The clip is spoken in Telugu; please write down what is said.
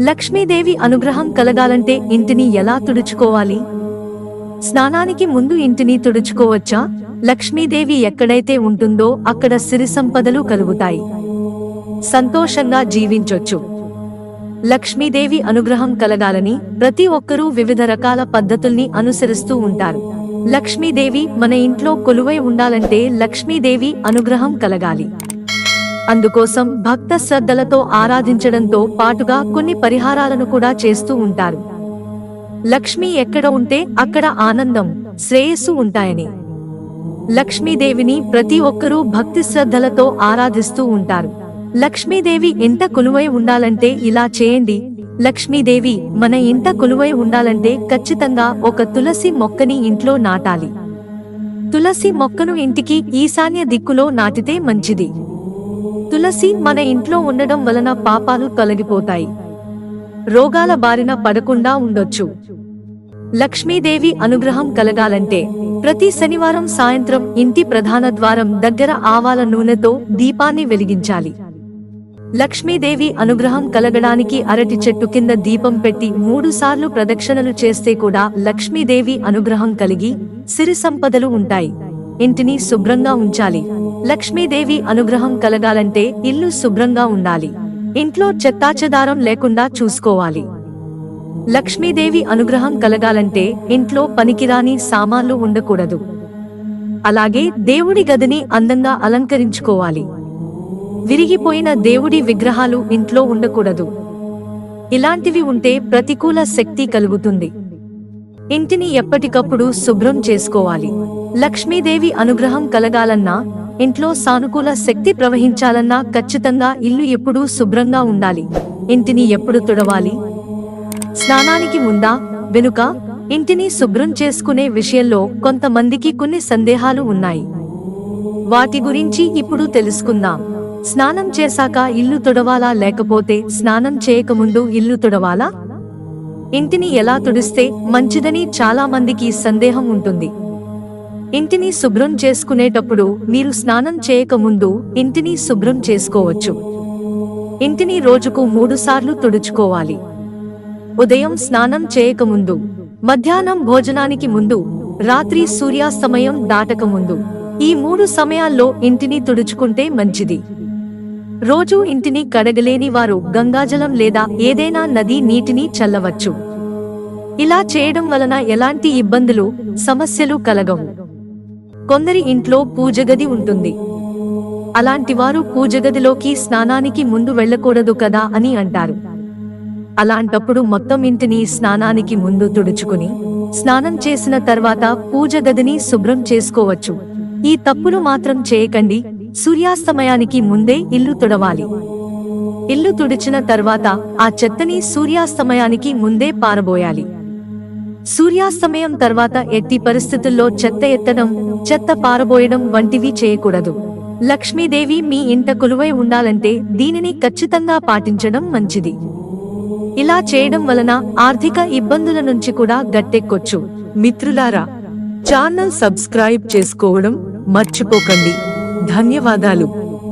లక్ష్మీదేవి అనుగ్రహం కలగాలంటే ఇంటిని ఎలా తుడుచుకోవాలి? స్నానానికి ముందు ఇంటిని తుడుచుకోవచ్చా? లక్ష్మీదేవి ఎక్కడైతే ఉంటుందో అక్కడ సిరి సంపదలు కలుగుతాయి. సంతోషంగా జీవించొచ్చు. లక్ష్మీదేవి అనుగ్రహం కలగాలని ప్రతి ఒక్కరూ వివిధ రకాల పద్ధతుల్ని అనుసరిస్తూ ఉంటారు. లక్ష్మీదేవి మన ఇంట్లో కొలువై ఉండాలంటే లక్ష్మీదేవి అనుగ్రహం కలగాలి. అందుకోసం భక్త శ్రద్ధలతో ఆరాధించడంతో పాటుగా కొన్ని పరిహారాలను కూడా చేస్తూ ఉంటారు. లక్ష్మి ఎక్కడ ఉంటే అక్కడ ఆనందం శ్రేయస్సు ఉంటాయని. లక్ష్మీదేవిని ప్రతి ఒక్కరూ భక్తి శ్రద్ధలతో ఆరాధిస్తూ ఉంటారు. లక్ష్మీదేవి ఇంట కొలువై ఉండాలంటే ఇలా చేయండి. లక్ష్మీదేవి మన ఇంట కొలువై ఉండాలంటే ఖచ్చితంగా ఒక తులసి మొక్కని ఇంట్లో నాటాలి. తులసి మొక్కను ఇంటికి ఈశాన్య దిక్కులో నాటితే మంచిది. తులసి మన ఇంట్లో ఉండడం వలన పాపాలు తొలగిపోతాయి. రోగాల బారిన పడకుండా ఉండొచ్చు. లక్ష్మీదేవి అనుగ్రహం కలగాలంటే ప్రతి శనివారం సాయంత్రం ఇంటి ప్రధాన ద్వారం దగ్గర ఆవాల నూనెతో దీపాన్ని వెలిగించాలి. లక్ష్మీదేవి అనుగ్రహం కలగడానికి అరటి చెట్టు కింద దీపం పెట్టి మూడు సార్లు ప్రదక్షిణలు చేస్తే కూడా లక్ష్మీదేవి అనుగ్రహం కలిగి సిరి సంపదలు ఉంటాయి. ఇంటిని శుభ్రంగా ఉంచాలి. లక్ష్మీదేవి అనుగ్రహం కలగాలంటే ఇల్లు శుభ్రంగా ఉండాలి. ఇంట్లో చెత్తాచెదారం లేకుండా చూసుకోవాలి. లక్ష్మీదేవి అనుగ్రహం కలగాలంటే ఇంట్లో పనికిరాని సామాన్లు ఉండకూడదు. అలాగే దేవుడి గదిని అందంగా అలంకరించుకోవాలి. విరిగిపోయిన దేవుడి విగ్రహాలు ఇంట్లో ఉండకూడదు. ఇలాంటివి ఉంటే ప్రతికూల శక్తి కలుగుతుంది. ఇంటిని ఎప్పటికప్పుడు శుభ్రం చేసుకోవాలి. లక్ష్మీదేవి అనుగ్రహం కలగాలన్నా ఇంట్లో సానుకూల శక్తి ప్రవహించాలన్నా ఖచ్చితంగా ఇల్లు ఎప్పుడూ శుభ్రంగా ఉండాలి. ఇంటిని ఎప్పుడు తుడవాలి? స్నానానికి ముందా? వెనుక? ఇంటిని శుభ్రం చేసుకునే విషయంలో కొంతమందికి కొన్ని సందేహాలు ఉన్నాయి. వాటి గురించి ఇప్పుడు తెలుసుకుందాం. స్నానం చేశాక ఇల్లు తుడవాలా లేకపోతే స్నానం చేయకముందు ఇల్లు తుడవాలా? ఇంటిని ఎలా తుడిస్తే మంచిదని చాలా మందికి సందేహం ఉంటుంది. ఇంటిని శుభ్రం చేసుకునేటప్పుడు మీరు స్నానం చేయకముందు ఇంటిని శుభ్రం చేసుకోవచ్చు. ఇంటిని రోజుకు మూడుసార్లు తుడుచుకోవాలి. ఉదయం స్నానం చేయకముందు మధ్యాహ్నం భోజనానికి ముందు రాత్రి సూర్యాస్తమయం దాటకముందు ఈ మూడు సమయాల్లో ఇంటిని తుడుచుకుంటే మంచిది. రోజూ ఇంటిని కడగలేని వారు గంగాజలం లేదా ఏదైనా నది నీటిని చల్లవచ్చు. ఇలా చేయడం వలన ఎలాంటి ఇబ్బందులు సమస్యలు కలగవు. కొందరి ఇంట్లో పూజగది ఉంటుంది. అలాంటివారు పూజగదిలోకి స్నానానికి ముందు వెళ్ళకూడదు కదా అని అంటారు. అలాంటప్పుడు మొత్తం ఇంటిని స్నానానికి ముందు తుడుచుకుని స్నానం చేసిన తర్వాత పూజ గదిని శుభ్రం చేసుకోవచ్చు. ఈ తప్పులు మాత్రం చేయకండి. సూర్యాస్తమయానికి ముందే ఇల్లు తుడవాలి. ఇల్లు తుడిచిన తర్వాత ఆ చెత్తని సూర్యాస్తమయానికి ముందే పారబోయాలి. సూర్యాస్తమయం తర్వాత ఎట్టి పరిస్థితుల్లో చెత్త ఎత్తడం చెత్త పారబోయడం వంటివి చేయకూడదు. లక్ష్మీదేవి మీ ఇంట కొలువై ఉండాలంటే దీనిని ఖచ్చితంగా పాటించడం మంచిది. ఇలా చేయడం వలన ఆర్థిక ఇబ్బందుల నుంచి కూడా గట్టెక్కొచ్చు. మిత్రులారా ఛానల్ సబ్స్క్రైబ్ చేసుకోవడం మర్చిపోకండి. ధన్యవాదాలు.